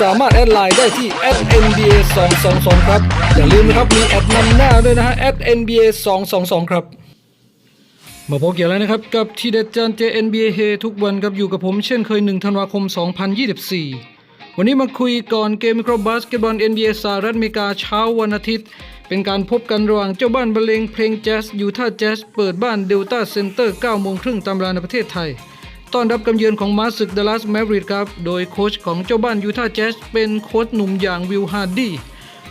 สามารถแอดไลน์ได้ที่ @nba 222ครับ อย่าลืมนะครับ มีแอดนำหน้าด้วยนะฮะ @nba 222ครับมาพบกี่ยวแล้วนะครับ กับทีเด็ดจานเจ NBA เฮทุกวันครับอยู่กับผมเช่นเคย 1 ธันวาคม 2024 วันนี้มาคุยก่อนเกมวิคราะห์บาสเกตบอล NBA สหรัฐอเมริกาเช้าวันอาทิตย์ เป็นการพบกันระหว่างเจ้าบ้านบรรเลงเพลงแจ๊สยูท่าแจ๊สเปิดบ้านเดลต้าเซ็นเตอร์9โมงครึ่งตามเวลาในประเทศไทย ต้อนรับกำเยือนของมาสึกดัลลัสแมริดครับ โดยโค้ชของเจ้าบ้านยูทาห์แจ๊สเป็นโค้ชหนุ่มอย่างวิลฮาร์ดี้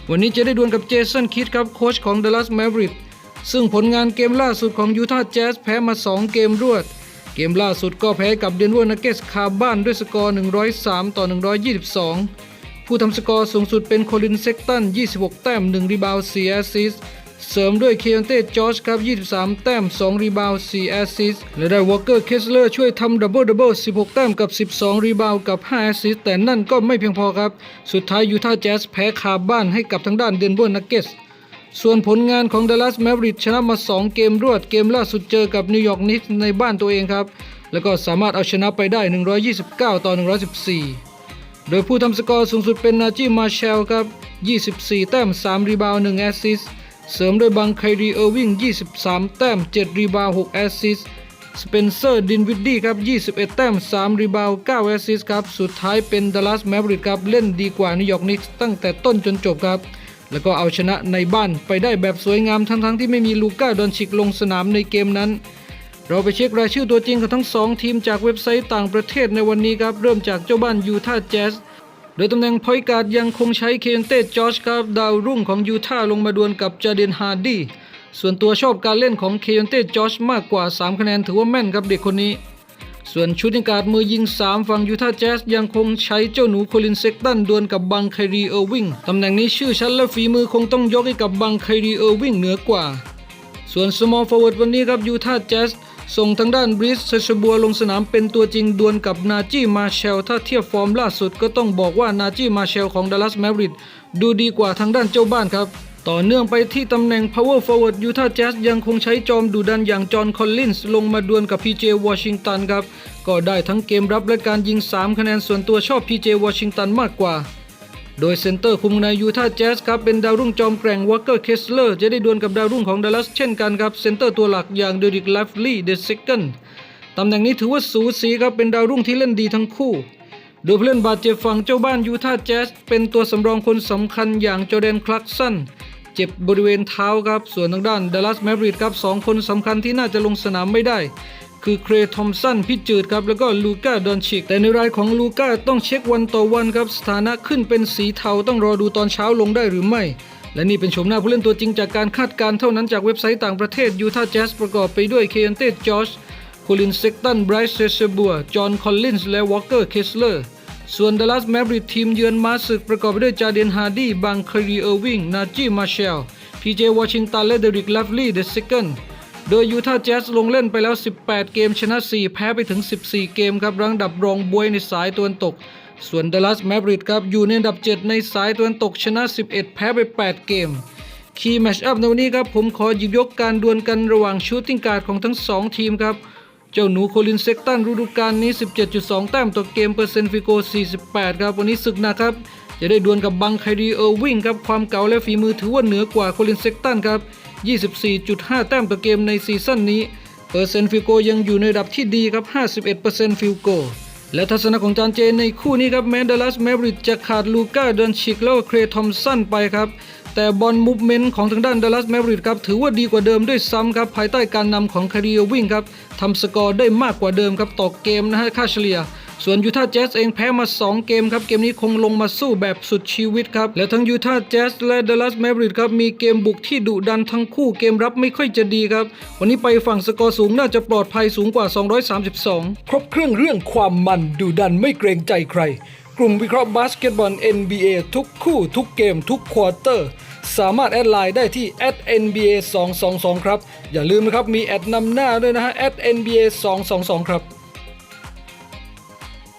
วันนี้จะได้ดวลกับเจสันคิดครับโค้ชของดัลลัสแมริดซึ่งผลงานเกมล่าสุดของยูทาห์แจ๊สแพ้มา 2 เกมรวด เกมล่าสุดก็แพ้กับเดนเวอร์นักเก็ตส์คาบ้านด้วยสกอร์ 103 ต่อ 122 ผู้ทำสกอร์สูงสุดเป็นโคลินเซ็กตัน 26 แต้ม 1 รีบาวด์4แอสซิส เสริมด้วยเค o นเต้จอร์จครับ 23 แต้ม 2 รีบาวด์4แอสซิสต์และได้วอลเกอร์เคสเลอร์ช่วยทำดับเบิลดับเบิล16 แต้มกับ 12 รีบาวด์กับ5แอสซิสต์แต่นั่นก็ไม่เพียงพอครับ สุดท้ายยูทาห์แจ๊สแพ้คาบ้านให้กับทางด้านเดนเวอร์นักเก็ตส์ส่วนผลงานของดัลลัสแมวริดชนะมา 2 เกมรวดเกมล่าสุดเจอกับนิวยอร์กนิกส์ในบ้านตัวเองครับ แล้วก็สามารถเอาชนะไปได้ 129 ต่อ 114 โดยผู้ทำสกอร์สูงสุดเป็นนาจิมาเชลครับ 24 แต้ม 3 รีบาวด์1แอสซิสต์ เสริมด้วยบังไครีเออร์วิง 23 แต้ม 7 รีบาวด์6แอสซิสสเปนเซอร์ดินวิดดี้ครับ 21 แต้ม 3 รีบาวด์9แอสซิสครับ สุดท้ายเป็นดัลลัสแมวริดครับ เล่นดีกว่านิวยอร์กนิกส์ตั้งแต่ต้นจนจบครับ แล้วก็เอาชนะในบ้านไปได้แบบสวยงามทั้งๆที่ไม่มีลูก้าดอนชิกลงสนามในเกมนั้น เราไปเช็ครายชื่อตัวจริงของทั้งสองทีมจากเว็บไซต์ต่างประเทศในวันนี้ครับ เริ่มจากเจ้าบ้านยูทาห์แจ๊ส โดยตำแหน่งพอยการ์ดยังคงใช้เคนเต้จอร์จครับดาวรุ่งของยูทาห์ลงมาดวลกับจาเดนฮาร์ดีส่วนตัวชอบการเล่นของเคนเต้จอร์จมากกว่า 3 คะแนนถือว่าแม่นครับเด็กคนนี้ ส่วนชุดนิการดมือยิง 3 ฝั่งยูทาห์แจ๊สยังคงใช้เจ้าหนูโคลินเซ็กตันดวลกับบังไครีเออร์วิงตำแหน่งนี้ชื่อชั้นและฝีมือคงต้องยกให้กับบังไครีเออร์วิงเหนือกว่า ส่วน small forward วันนี้ครับยูทาห์แจ๊ส ส่งทางด้านบริสเซชบัวลงสนามเป็นตัวจริงดวลกับนาจิมาเชล ถ้าเทียบฟอร์มล่าสุดก็ต้องบอกว่านาจิมาเชลของดัลลัสแมริดดูดีกว่าทางด้านเจ้าบ้านครับ ต่อเนื่องไปที่ตำแหน่ง power forward ยูทาห์แจ๊สยังคงใช้จอมดุดันอย่างจอห์นคอลลินส์ลงมาดวลกับ PJ วอชิงตันครับ ก็ได้ทั้งเกมรับและการยิง 3 คะแนนส่วนตัวชอบ PJ วอชิงตันมากกว่า โดยเซนเตอร์คุมในยูทาห์แจ๊สครับเป็นดาวรุ่งจอมแกร่งวอ k เกอร์เคสเลอร์จะได้ดวลกับดาวรุ่งของดัลลัสเช่นกันครับเซนเตอร์ตัวหลักอย่างเดริกลฟลีย์เดอะเซคันตำแหน่งนี้ถือว่าสูสีครับเป็นดาวรุ่งที่เล่นดีทั้งคู่ โดยผู้เล่นบาดเจ็บฝั่งเจ้าบ้านยูทาห์แจ๊สเป็นตัวสำรองคนสำคัญอย่างจอแดนคลักสันเจ็บบริเวณเท้าครับส่วนทางด้านดัลลัสแมริดครับสองคนสำคัญที่น่าจะลงสนามไม่ได้ คือเครทอมสันพิจืดครับแล้วก็ลูก้าดอนชิก แต่ในรายของลูก้าต้องเช็ควันต่อวันครับสถานะขึ้นเป็นสีเทาต้องรอดูตอนเช้าลงได้หรือไม่ และนี่เป็นชมหน้าผู้เล่นตัวจริงจากการคาดการณ์เท่านั้นจากเว็บไซต์ต่างประเทศยูทาห์แจ๊สประกอบไปด้วยเคนเต้จอร์จโคลินเซกตันไบรซ์เซเซบัวจอห์นคอลลินส์และวอลเกอร์เคสเลอร์ส่วนดัลลัสแมวริดทีมเยือนมาสึกประกอบไปด้วยจาเดนฮาร์ดีบังคารีเออร์วิงนาจิมาเชลพีเจวอชิงตันและเดริกลฟลีย์เดอะเซคัน โดยยูทาห์แจ๊สลงเล่นไปแล้ว 18 เกมชนะ 4 แพ้ไปถึง 14 เกมครับรังดับรองบวยในสายตะวันตก ส่วนดัลลัสแมวริดครับอยู่ในอันดับ 7 ในสายตะวันตกชนะ 11 แพ้ไป 8 เกม คีย์แมชอัพในวันนี้ครับผมขอหยิบยกการดวลกันระหว่างชูตติ้งการ์ดของทั้ง 2 ทีมครับเจ้าหนูโคลินเซกตันฤดูกาลนี้ 17.2 แต้มต่อเกมเปอร์เซ็นต์ฟิโก 48 ครับ วันนี้ศึกนะครับ จะได้ดวลกับบังไครีเออร์วิงครับ ความเก่าและฝีมือถือว่าเหนือกว่าโคลินเซกตันครับ 24.5 แต้มต่อเกมในซีซั่นนี้ เปอร์เซ็นต์ฟิลโกยังอยู่ในระดับที่ดีครับ 51%ฟิลโก และทัศนะของจานเจในคู่นี้ครับแม้ดัลลัสแมริดจะขาดลูก้าเดอนชิกแล้วก็เครย์ทอมสันไปครับ แต่บอลมูฟเมนต์ของทางด้านเดลัสแมริดครับถือว่าดีกว่าเดิมด้วยซ้ำครับ ภายใต้การนำของคาริโอวิ่งครับทำสกอร์ได้มากกว่าเดิมครับต่อเกมนะฮะค่าเฉลี่ย ส่วนยูทาห์แจ๊สเองแพ้มา 2 เกมครับ เกมนี้คงลงมาสู้แบบสุดชีวิตครับ และทั้งยูทาห์แจ๊สและเดลัสแมวริดครับ มีเกมบุกที่ดุดันทั้งคู่เกมรับไม่ค่อยจะดีครับ วันนี้ไปฝั่งสกอร์สูงน่าจะปลอดภัยสูงกว่า 232 ครบเครื่องเรื่องความมันดุดันไม่เกรงใจใคร กลุ่มวิเคราะห์บาสเกตบอล NBA ทุกคู่ทุกเกมทุกควอเตอร์สามารถแอดไลน์ได้ที่ @nba 2 2 2ครับ อย่าลืมนะครับ มีแอดนำหน้าด้วยนะฮะ @nba 2 2 2ครับ